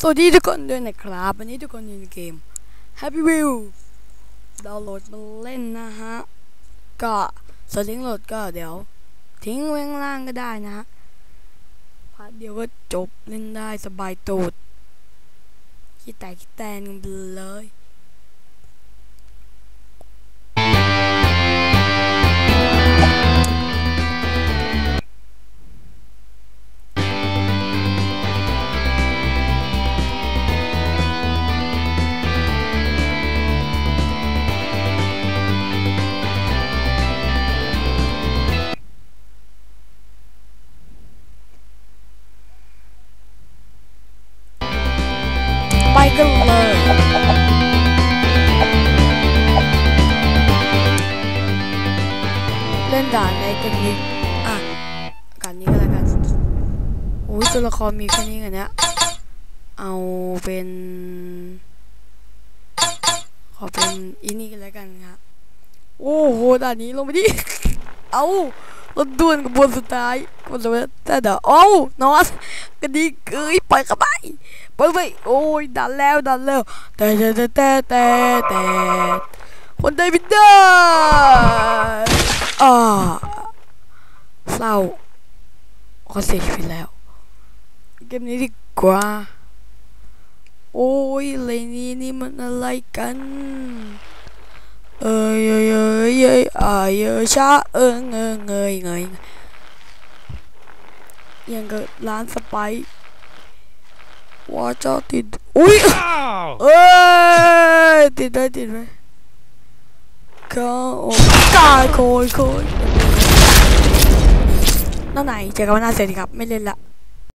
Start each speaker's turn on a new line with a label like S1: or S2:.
S1: สวัสดีทุกคนด้วยนะครับ วันนี้ทุกคนอยู่ในเกม Happy Wheel ดาวน์โหลดมาเล่นนะฮะ ก็สลิงโหลดก็เดี๋ยว ทิ้งไว้ข้างล่างก็ได้นะฮะพาร์ทเดียวก็จบเล่นได้สบายตูดขี้แต่คิดแตนกันไปเลย กันเลย เล่นด่านในกันนี้อะกันนี้ก็แล้วกันโอ้ยตัวละครมีแค่นี้กันเนี้ยเอาเป็น ขอเป็นอีนี่กันแล้วกันครับโอ้โหด่านนี้ลงไปดิ เอา รถด่วนกระบวนสุดท้ายกระบวนสุดท้ายแต่เดี๋ยวเอานอนกันดีเอ้ยปล่อยเข้าไปปล่อยไปโอ้ยดันแล้วดันแล้วแต่แต่แต่แต่แต่คนได้ไม่ได้อ่าเศร้าเขาเสียชีวิตแล้วเกมนี้ดีกว่า โอ้ยอะไรนี่นี่มันอะไรกัน เอ้ยเอ้ย เอ้ยเอ้ยอ่ายเอ้ยช้าเอิงเอิงเงยเงยยังกับร้านสไปซ์ว่าเจ้าติดอุ้ย
S2: Ow!
S1: เอ้ยติดได้ติดไหมก็โอ้กายโคยโคยนั่นไหนเจอกันวันหน้าเสร็จครับ ไม่เล่นละ